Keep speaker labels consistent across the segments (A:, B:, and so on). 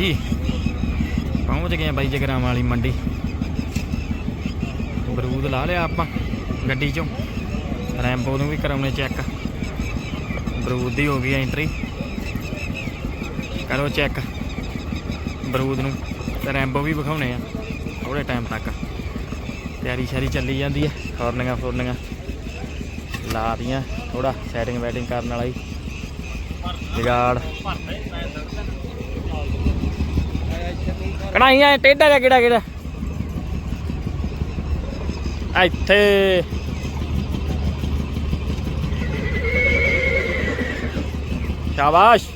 A: ਜੀ ਪਹੁੰਚ ਗਏ ਬਾਈ ਜਗਰਾਮ ਵਾਲੀ ਮੰਡੀ। ਬਰੂਦ ਲਾ ਲਿਆ ਆਪਾਂ ਗੱਡੀ ਚੋਂ। ਰੈਂਬੋ ਨੂੰ ਵੀ ਕਰਾਉਣੇ ਚੈੱਕ ਬਰੂਦ ਦੀ ਹੋ ਗਈ ਐਂਟਰੀ ਕਰੋ ਚੈੱਕ ਬਰੂਦ ਨੂੰ ਤੇ ਰੈਂਬੋ ਵੀ ਵਿਖਾਉਣੇ ਆ ਥੋੜੇ ਟਾਈਮ ਤੱਕ। ਤਿਆਰੀ ਸ਼ਾਰੀ ਚੱਲੀ ਜਾਂਦੀ ਹੈ ਫੋਰਨੀਆਂ ਫੋਰਨੀਆਂ। ਲਾ ਦੀਆਂ ਥੋੜਾ ਸੈਟਿੰਗ ਵੈਟਿੰਗ ਕਰਨ ਵਾਲਾ ਹੀ। ਜਗਾੜ। ਕਢਾਈਆਂ ਟੇਢਾ ਜਿਹਾ ਕਿਹੜਾ ਕਿਹੜਾ? ਇੱਥੇ। ਸ਼ਾਬਾਸ਼।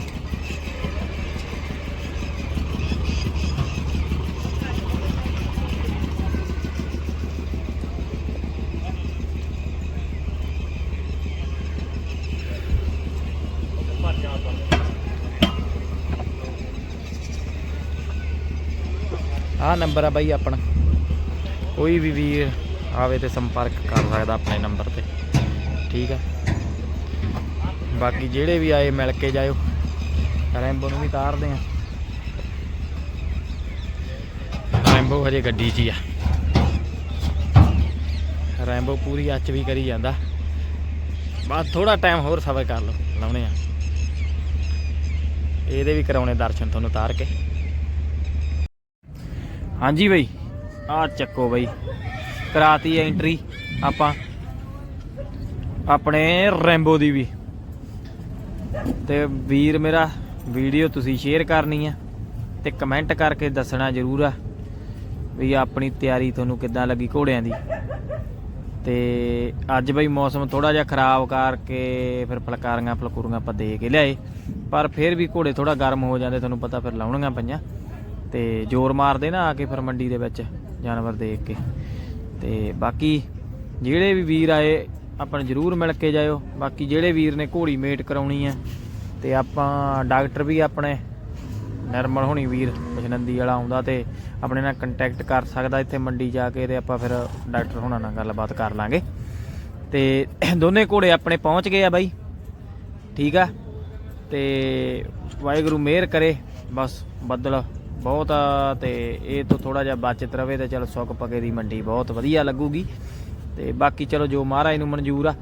A: ਆਹ ਨੰਬਰ ਆ ਬਾਈ ਆਪਣਾ। ਕੋਈ ਵੀ ਵੀਰ ਆਵੇ ਤੇ ਸੰਪਰਕ ਕਰ ਸਕਦਾ ਆਪਣੇ ਨੰਬਰ ਤੇ। ਠੀਕ ਆ। ਬਾਕੀ ਜਿਹੜੇ ਵੀ ਆਏ, ਮਿਲ ਕੇ ਜਾਇਓ। ਰੈਂਬੋ ਨੂੰ ਵੀ ਤਾਰਦੇ ਆ। ਰੈਂਬੋ ਹਜੇ ਗੱਡੀ 'ਚ ਹੀ ਆ। ਰੈਂਬੋ ਪੂਰੀ ਅੱਚ ਵੀ ਕਰੀ ਜਾਂਦਾ। ਬਸ ਥੋੜਾ ਟਾਈਮ ਹੋਰ ਸਬਰ ਕਰ ਲਓ, ਲਾਉਣੇ ਆ। ਇਹਦੇ ਵੀ ਕਰਾਉਣੇ ਦਰਸ਼ਨ ਤੁਹਾਨੂੰ ਤਾਰ ਕੇ। ਹਾਂਜੀ ਬਈ। ਆ ਚੱਕੋ ਬਈ। ਕਰਾਤੀ ਐਂਟਰੀ ਆਪਾਂ। ਆਪਣੇ ਰੈਂਬੋ ਦੀ ਵੀ। ਤੇ ਵੀਰ ਮੇਰਾ ਵੀਡੀਓ ਤੁਸੀਂ ਸ਼ੇਅਰ ਕਰਨੀ ਆ ਤੇ ਕਮੈਂਟ ਕਰਕੇ ਦੱਸਣਾ ਜ਼ਰੂਰ ਆ ਵੀ ਆਪਣੀ ਤਿਆਰੀ ਤੁਹਾਨੂੰ ਕਿੱਦਾਂ ਲੱਗੀ ਘੋੜਿਆਂ ਦੀ। ਤੇ ਅੱਜ ਬਈ ਮੌਸਮ ਥੋੜਾ ਜਿਹਾ ਖਰਾਬ ਕਰਕੇ ਫਿਰ ਫਲਕਾਰੀਆਂ ਫਲਕੂਰੀਆਂ ਆਪਾਂ ਦੇ ਕੇ ਲਿਆਏ। ਪਰ ਫਿਰ ਵੀ ਘੋੜੇ ਥੋੜਾ ਗਰਮ ਹੋ ਜਾਂਦੇ, ਤੁਹਾਨੂੰ ਪਤਾ ਫਿਰ ਲਾਉਣੀਆਂ ਪਈਆਂ। ਤੇ ਜ਼ੋਰ ਮਾਰਦੇ ਨਾ ਆ ਕੇ ਫਿਰ ਮੰਡੀ ਦੇ ਵਿੱਚ ਜਾਨਵਰ ਦੇਖ ਕੇ। ਤੇ ਬਾਕੀ ਜਿਹੜੇ ਵੀ ਵੀਰ ਆਏ, ਆਪਾਂ ਜ਼ਰੂਰ ਮਿਲ ਕੇ ਜਾਇਓ। ਬਾਕੀ ਜਿਹੜੇ ਵੀਰ ਨੇ ਘੋੜੀ ਮੇਟ ਕਰਾਉਣੀ ਹੈ, ਤੇ ਆਪਾਂ ਡਾਕਟਰ ਵੀ ਆਪਣੇ, ਨਰਮਲ ਹੋਣੀ ਵੀਰ, ਪਛਨੰਦੀ ਵਾਲਾ ਆਉਂਦਾ ਤੇ ਆਪਣੇ ਨਾਲ ਕੰਟੈਕਟ ਕਰ ਸਕਦਾ ਇੱਥੇ ਮੰਡੀ ਜਾ ਕੇ ਤੇ ਆਪਾਂ ਫਿਰ ਡਾਕਟਰ ਹੋਣਾ ਨਾਲ ਗੱਲਬਾਤ ਕਰ ਲਾਂਗੇ। ਤੇ ਦੋਨੇ ਘੋੜੇ ਆਪਣੇ ਪਹੁੰਚ ਗਏ ਆ ਬਾਈ। ਠੀਕ ਆ? ਤੇ ਵਾਹਿਗੁਰੂ ਮਿਹਰ ਕਰੇ, ਬਸ ਬੱਦਲ ਬਹੁਤ ਆ ਤੇ ਇਹ ਤੋਂ ਥੋੜਾ ਜਿਹਾ ਬਚਤ ਰਵੇ ਤੇ ਚਲ ਸੁੱਕ ਪਕੇ ਦੀ ਮੰਡੀ ਬਹੁਤ ਵਧੀਆ ਲੱਗੂਗੀ। ਤੇ ਬਾਕੀ ਚਲੋ ਜੋ ਮਹਾਰਾਜ ਨੂੰ ਮਨਜ਼ੂਰ ਆ,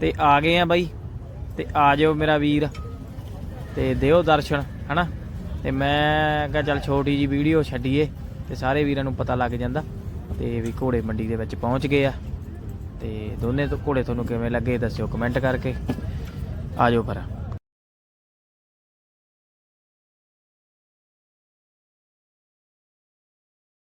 A: ਤੇ ਆ ਗਏ ਆ ਬਾਈ, ਤੇ ਆ ਜਾਓ ਮੇਰਾ ਵੀਰ, ਤੇ ਦਿਓ ਦਰਸ਼ਨ, ਹਨਾ? ਤੇ ਮੈਂ ਕਿਹਾ ਚੱਲ ਛੋਟੀ ਜੀ ਵੀਡੀਓ ਛੱਡੀਏ, ਤੇ ਸਾਰੇ ਵੀਰਾਂ ਨੂੰ ਪਤਾ ਲੱਗ ਜਾਂਦਾ, ਤੇ ਵੀ ਘੋੜੇ ਮੰਡੀ ਦੇ ਵਿੱਚ ਪਹੁੰਚ ਗਏ ਆ। ਤੇ ਦੋਨੇ ਤੋਂ ਘੋੜੇ ਤੁਹਾਨੂੰ ਕਿਵੇਂ ਲੱਗੇ ਦੱਸਿਓ ਕਮੈਂਟ ਕਰਕੇ, ਆ ਜਾਓ ਫਿਰ